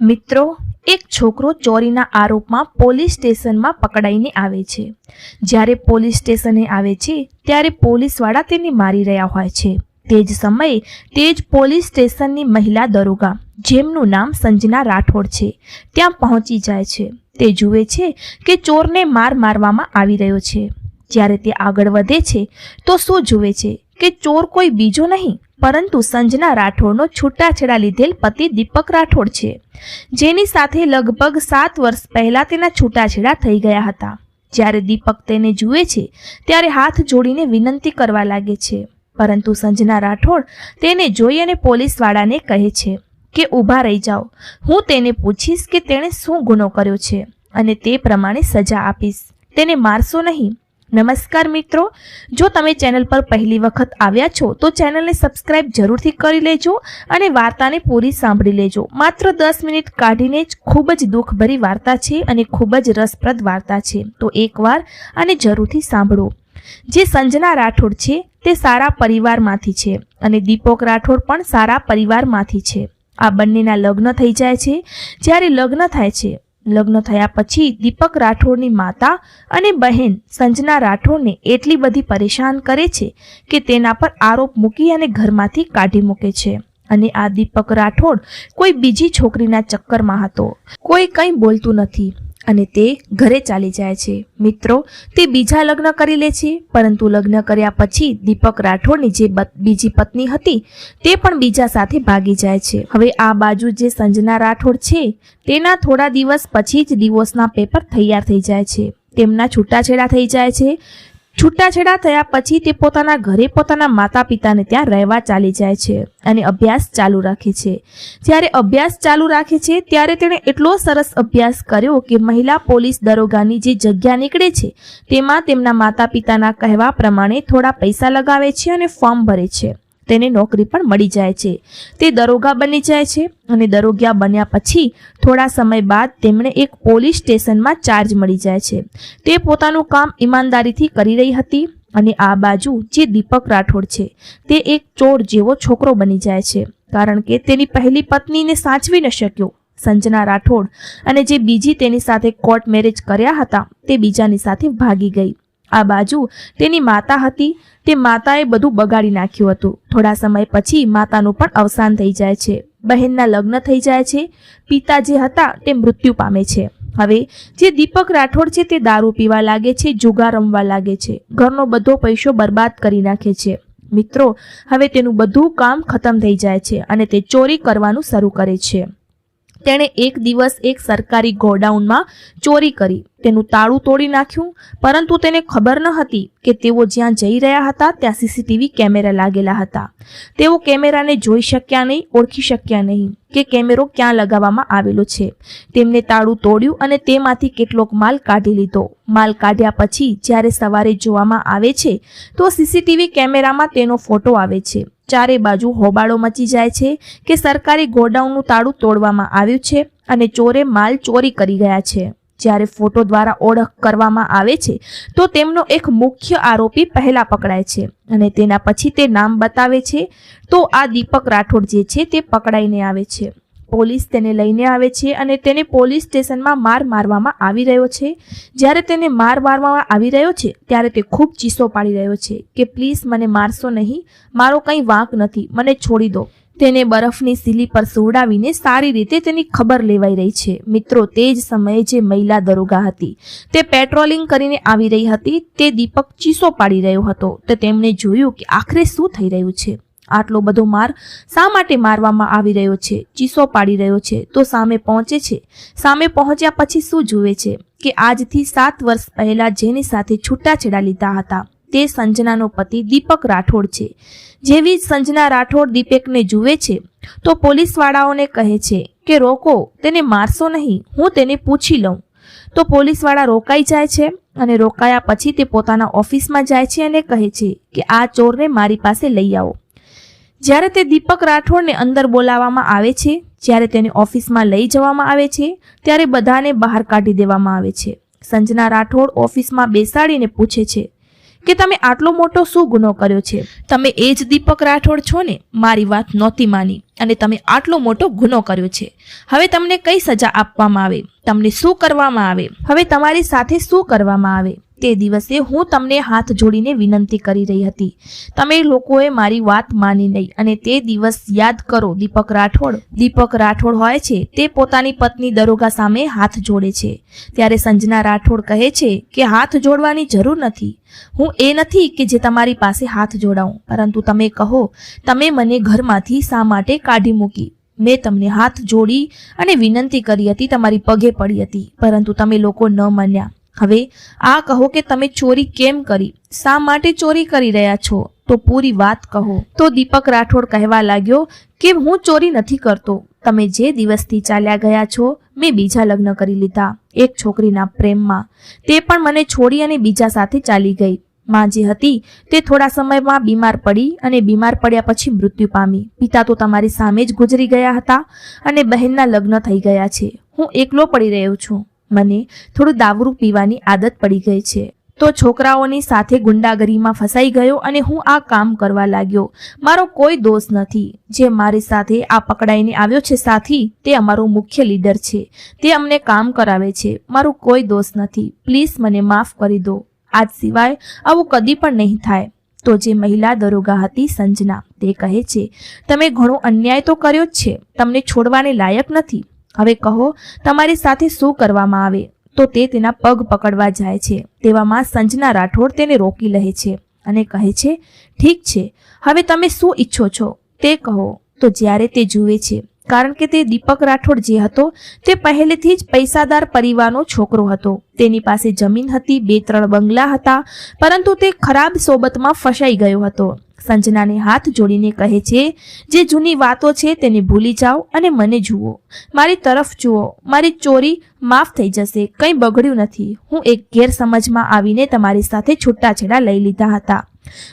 મિત્રો, એક છોકરો ચોરીના આરોપમાં પોલીસ સ્ટેશનમાં પકડાઈને આવે છે. જ્યારે પોલીસ સ્ટેશને આવે છે, ત્યારે પોલીસવાળા તેને મારી રહ્યા હોય છે. તે જ સમયે તે જ પોલીસ સ્ટેશનની મહિલા દરોગા, જેમનું નામ સંજના રાઠોડ છે, ત્યાં પહોંચી જાય છે. તે જુએ છે કે ચોરને માર મારવામાં આવી રહ્યો છે. જ્યારે તે આગળ વધે છે, તો શું જુએ છે કે ચોર કોઈ બીજો નહીં પરંતુ સંજના રાઠોડનો છૂટાછેડા લીધેલ પતિ દીપક રાઠોડ છે. જેની સાથે લગભગ સાત વર્ષ પહેલા તેના છૂટાછેડા થઈ ગયા હતા. જ્યારે દીપક તેને જુએ છે, ત્યારે હાથ જોડીને વિનંતી કરવા લાગે છે. પરંતુ સંજના રાઠોડ તેને જોઈ અને પોલીસવાળાને કહે છે કે, ઊભા રહી જાઓ. હું તેને પૂછીશ કે તેણે શું ગુનો કર્યો છે અને તે પ્રમાણે સજા આપીશ. તેને મારશો નહીં. નમસ્કાર મિત્રો. જો તમે ચેનલ પર પહેલી વખત આવ્યા છો, તો ચેનલને સબસ્ક્રાઇબ જરૂરથી કરી લેજો અને વાર્તાને પૂરી સાંભળી લેજો. માત્ર દસ મિનિટ કાઢીને જ ખૂબ જ દુઃખભરી વાર્તા છે અને ખૂબ જ રસપ્રદ વાર્તા છે. તો એકવાર આને જરૂરથી સાંભળો. જે સંજના રાઠોડ છે, તે સારા પરિવારમાંથી છે અને દીપક રાઠોડ પણ સારા પરિવારમાંથી છે. આ બંનેના લગ્ન થઈ જાય છે. જ્યારે લગ્ન થાય છે લગ્ન થયા પછી દીપક રાઠોડની માતા અને બહેન સંજના રાઠોડને એટલી બધી પરેશાન કરે છે કે તેના પર આરોપ મૂકી અને ઘરમાંથી કાઢી મૂકે છે. અને આ દીપક રાઠોડ કોઈ બીજી છોકરીના ચક્કરમાં હતો. કોઈ કંઈ બોલતું નથી. અને તે ઘરે ચાલી જાય છે. મિત્રો, તે બીજા લગ્ન કરી લે છે, પરંતુ લગ્ન કર્યા પછી દીપક રાઠોડની જે બીજી પત્ની હતી, તે પણ બીજા સાથે ભાગી જાય છે. હવે આ બાજુ જે સંજના રાઠોડ છે, તેના થોડા દિવસ પછી જ ડિવોર્સના પેપર તૈયાર થઈ જાય છે. તેમના છૂટાછેડા થઈ જાય છે. છૂટાછેડા થયા પછી તે પોતાના ઘરે પોતાના માતા પિતાને ત્યાં રહેવા ચાલી જાય છે અને અભ્યાસ ચાલુ રાખે છે. જ્યારે અભ્યાસ ચાલુ રાખે છે, ત્યારે તેણે એટલો સરસ અભ્યાસ કર્યો કે મહિલા પોલીસ દરોગાની જે જગ્યા નીકળે છે, તેમાં તેમના માતા પિતાના કહેવા પ્રમાણે થોડા પૈસા લગાવે છે અને ફોર્મ ભરે છે. તેને નોકરી પણ મળી જાય છે. તે દરોગા બની જાય છે અને દરોગિયા બન્યા પછી થોડા સમય બાદ તેમણે એક પોલીસ સ્ટેશનમાં ચાર્જ મળી જાય છે. તે પોતાનું કામ ઈમાનદારીથી કરી રહી હતી અને આ બાજુ જે દીપક રાઠોડ છે તે એક ચોર જેવો છોકરો બની જાય છે. કારણ કે તેની પહેલી પત્નીને સાચવી ન શક્યો. સંજના રાઠોડ અને જે બીજી તેની સાથે કોર્ટ મેરેજ કર્યા હતા તે બીજાની સાથે ભાગી ગઈ. આ બાજુ તેની માતા હતી. તે માતાએ બધું બગાડી નાખ્યું હતું. થોડા સમય પછી માતાનું પણ અવસાન થઈ જાય છે. બહેનના લગ્ન થઈ જાય છે. પિતા જે હતા તે મૃત્યુ પામે છે. હવે જે દીપક રાઠોડ છે તે દારૂ પીવા લાગે છે, જુગાર રમવા લાગે છે. ઘરનો બધો પૈસો બરબાદ કરી નાખે છે. મિત્રો, હવે તેનું બધું કામ ખતમ થઈ જાય છે અને તે ચોરી કરવાનું શરૂ કરે છે. તેણે એક દિવસ એક સરકારી ગોડાઉનમાં ચોરી કરી. તેનું તાળું તોડી નાખ્યું, પરંતુ તેને ખબર ન હતી કે તેઓ જ્યાં જઈ રહ્યા હતા ત્યાં સીસીટીવી કેમેરા લાગેલા હતા. તેઓ કેમેરાને જોઈ શક્યા નહીં, ઓળખી શક્યા નહીં કે કેમેરો ક્યાં લગાવવામાં આવેલો છે. તેમને તાળું તોડ્યું અને તેમાંથી કેટલોક માલ કાઢી લીધો. માલ કાઢ્યા પછી જ્યારે સવારે જોવામાં આવે છે, તો સીસીટીવી કેમેરામાં તેનો ફોટો આવે છે. ચારે બાજુ હોબાળો મચી જાય છે કે સરકારી ગોડાઉનનું તાળું તોડવામાં આવ્યું છે અને ચોરે માલ ચોરી કરી ગયા છે. જ્યારે ફોટો દ્વારા ઓળખ કરવામાં આવે છે, તો તેમનો એક મુખ્ય આરોપી પહેલા પકડાય છે અને તેના પછી તે નામ બતાવે છે. તો આ દીપક રાઠોડ જે છે તે પકડાઈને આવે છે. પોલીસ તેને લઈને આવે છે અને તેને પોલીસ સ્ટેશનમાં માર મારવામાં આવી રહ્યો છે. જ્યારે તેને માર મારવામાં આવી રહ્યો છે, ત્યારે તે ખૂબ ચીસો પાડી રહ્યો છે કે, પ્લીઝ મને મારશો નહીં. મારો કંઈ વાંક નથી. મને છોડી દો. તેને બરફની સીલી પર સુવડાવીને સારી રીતે તેની ખબર લેવાઈ રહી છે. મિત્રો, તે જ સમયે જે મહિલા દરોગા હતી, તે પેટ્રોલિંગ કરીને આવી રહી હતી, તે દીપક ચીસો પાડી રહ્યો હતો. તો તેમણે જોયું કે, આખરે શું થઈ રહ્યું છે? આટલો બધો માર શા માટે મારવામાં આવી રહ્યો છે? ચીસો પાડી રહ્યો છે તો સામે પહોંચે છે. સામે પહોંચ્યા પછી શું જુએ છે? કે આજથી સાત વર્ષ પહેલા જેની સાથે છૂટાછેડા લીધા હતા. તે સંજનાનો પતિ દીપક રાઠોડ છે. જેવી સંજના રાઠોડ દીપકને જુએ છે, તો પોલીસવાળાઓને કહે છે કે, રોકો, તેને મારશો નહીં. હું તેને પૂછી લઉં. તો પોલીસવાળા રોકાઈ જાય છે અને રોકાયા પછી તે પોતાના ઓફિસમાં જાય છે અને કહે છે કે, આ ચોરને મારી પાસે લઈ આવો. જ્યારે તે દીપક રાઠોડને અંદર બોલાવવામાં આવે છે, જ્યારે તેને ઓફિસમાં લઈ જવામાં આવે છે, ત્યારે બધાને બહાર કાઢી દેવામાં આવે છે. સંજના રાઠોડ ઓફિસમાં બેસાડીને પૂછે છે કે તમે આટલો મોટો શું ગુનો કર્યો છે? તમે એ જ દીપક રાઠોડ છો ને? મારી વાત નહોતી માની અને તમે આટલો મોટો ગુનો કર્યો છે. હવે તમને કઈ સજા આપવામાં આવે? તમને શું કરવામાં આવે? હવે તમારી સાથે શું કરવામાં આવે? તે દિવસે હું તમને હાથ જોડીને વિનંતી કરી રહી હતી. તમે લોકોએ મારી વાત માની નહીં અને તે દિવસ યાદ કરો, દીપક રાઠોડ. દીપક રાઠોડ હોય છે, તે પોતાની પત્ની દરોગા સામે હાથ જોડે છે. ત્યારે સંજના રાઠોડ કહે છે કે હાથ જોડવાની જરૂર નથી. હું એ નથી કે જે તમારી પાસે હાથ જોડાઉં. પરંતુ તમે કહો, તમે મને ઘરમાંથી શા માટે કાઢી મૂકી? મેં તમને હાથ જોડી અને વિનંતી કરી હતી, તમારી પગે પડી હતી. પરંતુ તમે લોકો ન માન્યા. હવે આ કહો કે તમે ચોરી કેમ કરી? શા માટે ચોરી કરી રહ્યા છો? તો પૂરી વાત કહો. તો દીપક રાઠોડ કહેવા લાગ્યો કે હું ચોરી નથી કરતો. તમે જે દિવસથી ચાલ્યા ગયા છો, મેં બીજા લગ્ન કરી લીધા, એક છોકરીના પ્રેમમાં. તે પણ મને છોડી અને બીજા સાથે ચાલી ગઈ. માં જે હતી, તે થોડા સમયમાં બીમાર પડી અને બીમાર પડ્યા પછી મૃત્યુ પામી. પિતા તો તમારી સામે જ ગુજરી ગયા હતા અને બહેનના લગ્ન થઈ ગયા છે. હું એકલો પડી રહ્યો છું. મને થોડું દારૂ પીવાની આદત પડી ગઈ છે. તો છોકરાઓની સાથે ગુંડાગરીમાં ફસાઈ ગયો અને હું આ કામ કરવા લાગ્યો. મારો કોઈ દોષ નથી. જે મારી સાથે આ પકડાઈને આવ્યો છે સાથી, તે અમારો મુખ્ય લીડર છે. તે અમને કામ કરાવે છે. મારો કોઈ દોષ નથી. પ્લીઝ મને માફ કરી દો. આજ સિવાય આવું કદી પણ નહીં થાય. તો જે મહિલા દરોગા હતી સંજના, તે કહે છે, તમે ઘણો અન્યાય તો કર્યો જ છે. તમને છોડવાને લાયક નથી. હવે કહો, તમારી સાથે શું કરવામાં આવે? તો તે તેના પગ પકડવા જાય છે. તેવામાં સંજના રાઠોડ તેને રોકી લે છે અને કહે છે, ઠીક છે. હવે તમે શું ઈચ્છો છો? તે કહો, તો જ્યારે તે જુએ છે. કારણ કે તે દીપક રાઠોડ જે હતો, તે પહેલેથી જ પૈસાદાર પરિવારનો છોકરો હતો. તેની પાસે જમીન હતી, બે ત્રણ બંગલા હતા, પરંતુ તે ખરાબ સોબતમાં ફસાઈ ગયો હતો. સંજનાને હાથ જોડીને કહે છે, જે જૂની વાતો છે તેને ભૂલી જાઓ અને મને જુઓ. મારી તરફ જુઓ. મારી ચોરી માફ થઈ જશે. કંઈ બગડ્યું નથી. હું એક ગેરસમજમાં આવીને તમારી સાથે છૂટાછેડા લઈ લીધા હતા.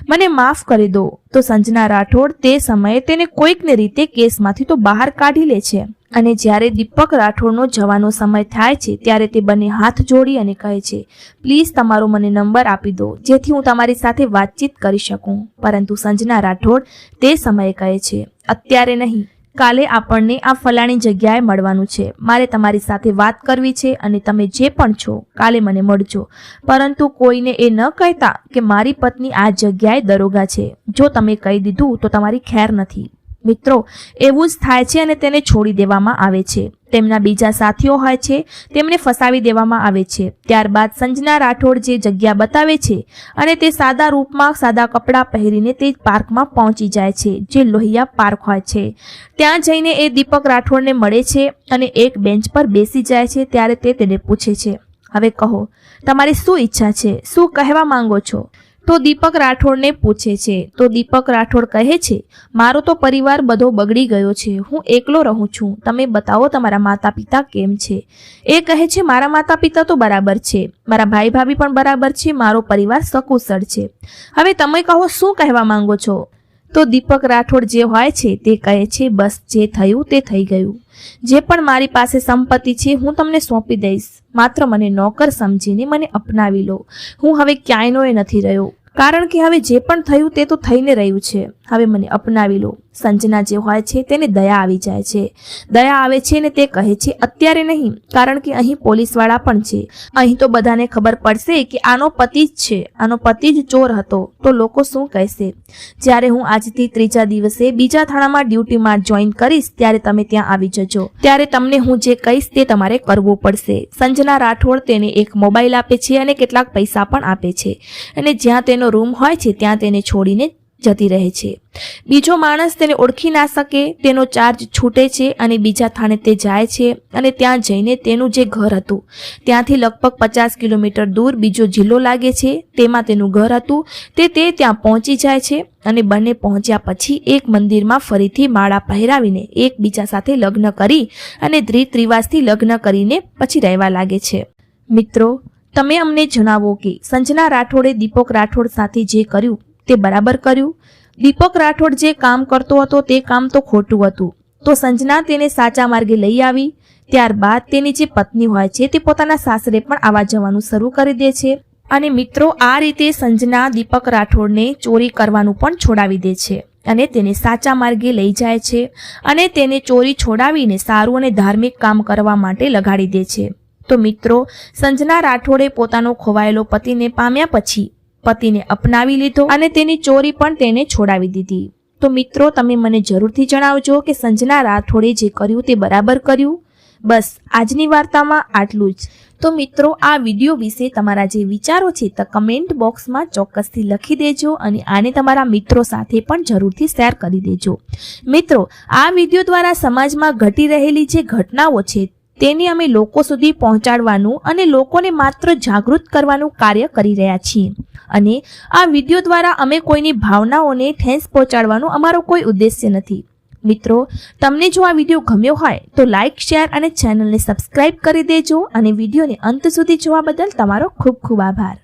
મને માફ કરી દો. તો સંજના રાઠોડ તે સમયે તેને કોઈકને રીતે કેસમાંથી તો બહાર કાઢી લે છે. અને જ્યારે દીપક રાઠોડનો જવાનો સમય થાય છે, ત્યારે તે બંને હાથ જોડી અને કહે છે, પ્લીઝ તમારો મને નંબર આપી દો, જેથી હું તમારી સાથે વાતચીત કરી શકું. પરંતુ સંજના રાઠોડ તે સમયે કહે છે, અત્યારે નહીં. કાલે આપણને આ ફલાણી જગ્યાએ મળવાનું છે. મારે તમારી સાથે વાત કરવી છે અને તમે જે પણ છો, કાલે મને મળજો. પરંતુ કોઈને એ ન કહેતા કે મારી પત્ની આ જગ્યાએ દરોગા છે. જો તમે કહી દીધું તો તમારી ખેર નથી. મિત્રો, એવું જ થાય છે અને તેને છોડી દેવામાં આવે છે. તેમના બીજા સાથીઓ હોય છે, તેમને ફસાવી દેવામાં આવે છે. ત્યારબાદ સંજના રાઠોડ જે જગ્યા બતાવે છે અને તે સાદા રૂપમાં સાદા કપડાં પહેરીને તે પાર્કમાં પહોંચી જાય છે, જે લોહિયા પાર્ક હોય છે. ત્યાં જઈને એ દીપક રાઠોડને મળે છે અને એક બેન્ચ પર બેસી જાય છે, ત્યારે તે તેને પૂછે છે, હવે કહો, તમારી શું ઈચ્છા છે? શું કહેવા માંગો છો? તો દીપક રાઠોડને પૂછે છે, તો દીપક રાઠોડ કહે છે, મારો તો પરિવાર બધો બગડી ગયો છે, હું એકલો રહું છું, તમે બતાવો તમારા માતા પિતા કેમ છે? એ કહે છે, મારા માતા પિતા તો બરાબર છે, મારા ભાઈ ભાભી પણ બરાબર છે, મારો પરિવાર સકુશળ છે. હવે તમે કહો, શું કહેવા માંગો છો? તો દીપક રાઠોડ જે હોય છે તે કહે છે, બસ જે થયું તે થઈ ગયું. જે પણ મારી પાસે સંપત્તિ છે, હું તમને સોંપી દઈશ. માત્ર મને નોકર સમજીને મને અપનાવી લો. હું હવે ક્યાંયનો નથી રહ્યો. કારણ કે હવે જે પણ થયું તે તો થઈને રહ્યું છે. હવે મને અપનાવી લો. સંજના જે હોય છે તેને દયા આવી જાય છે. દયા આવે છે ને તે કહે છે, અત્યારે નહીં, કારણ કે અહીં પોલીસવાળા પણ છે. અહીં તો બધાને ખબર પડશે કે આનો પતિ જ છે. આનો પતિ જ ચોર હતો. તો લોકો શું કહેશે? જ્યારે હું આજથી ત્રીજા દિવસે બીજા થાણામાં ડ્યુટીમાં જોઈન કરીશ, ત્યારે તમે ત્યાં આવી જજો. ત્યારે તમને હું જે કહીશ તે તમારે કરવું પડશે. સંજના રાઠોડ તેને એક મોબાઈલ આપે છે અને કેટલાક પૈસા પણ આપે છે. અને જ્યાં તેનો રૂમ હોય છે, ત્યાં તેને છોડીને જતી રહે છે. બીજો માણસ તેને ઓળખી ના શકે, તેનો ચાર્જ છૂટે છે અને બીજા થાણે તે જાય છે અને ત્યાં જઈને તેનું જે ઘર હતું, ત્યાંથી લગભગ પચાસ કિલોમીટર દૂર બીજો જિલ્લો લાગે છે, તેમાં તેનું ઘર હતું, તે તે ત્યાં પહોંચી જાય છે અને બંને પહોંચ્યા પછી એક મંદિરમાં ફરીથી માળા પહેરાવીને એકબીજા સાથે લગ્ન કરી અને રીત રિવાજથી લગ્ન કરીને પછી રહેવા લાગે છે. મિત્રો, તમે અમને જણાવો કે સંજના રાઠોડે દીપક રાઠોડ સાથે જે કર્યું તે બરાબર કર્યું. દીપક રાઠોડ જે કામ કરતો હતો તે કામ તો ખોટું હતું. તો સંજના તેને સાચા માર્ગે લઈ આવી. ત્યારબાદ તેની જે પત્ની હોય છે તે પોતાના સાસરે પણ આવવા જવાનું શરૂ કરી દે છે અને મિત્રો આ રીતે સંજના દીપક રાઠોડને ચોરી કરવાનું પણ છોડાવી દે છે અને તેને સાચા માર્ગે લઈ જાય છે અને તેને ચોરી છોડાવીને સારું અને ધાર્મિક કામ કરવા માટે લગાડી દે છે. તો મિત્રો, સંજના રાઠોડે પોતાનો ખોવાયેલો પતિને પામ્યા પછી પતિને અપનાવી લીધો અને તેની ચોરી પણ તેને છોડાવી દીધી. તો મિત્રો, તમે મને જરૂરથી જણાવજો કે સંજના રાઠોડે જે કર્યું તે બરાબર કર્યું? બસ, આજની વાર્તામાં આટલું જ. તો મિત્રો, આ વીડિયો વિશે તમારા જે વિચારો છે તે કમેન્ટ બોક્સમાં ચોક્કસથી લખી દેજો અને આને તમારા મિત્રો સાથે પણ જરૂરથી શેર કરી દેજો. મિત્રો, આ વીડિયો દ્વારા સમાજમાં ઘટી રહેલી જે ઘટનાઓ છે તેને અમે લોકો સુધી પહોંચાડવાનું અને લોકોને માત્ર જાગૃત કરવાનું કાર્ય કરી રહ્યા છીએ. અને આ વીડિયો દ્વારા અમે કોઈની ભાવનાઓને ઠેંસ પહોંચાડવાનો અમારો કોઈ ઉદ્દેશ્ય નથી. મિત્રો, તમને જો આ વીડિયો ગમ્યો હોય, તો લાઇક શેર અને ચેનલને સબસ્ક્રાઇબ કરી દેજો અને વિડીયોને અંત સુધી જોવા બદલ તમારો ખૂબ ખૂબ આભાર.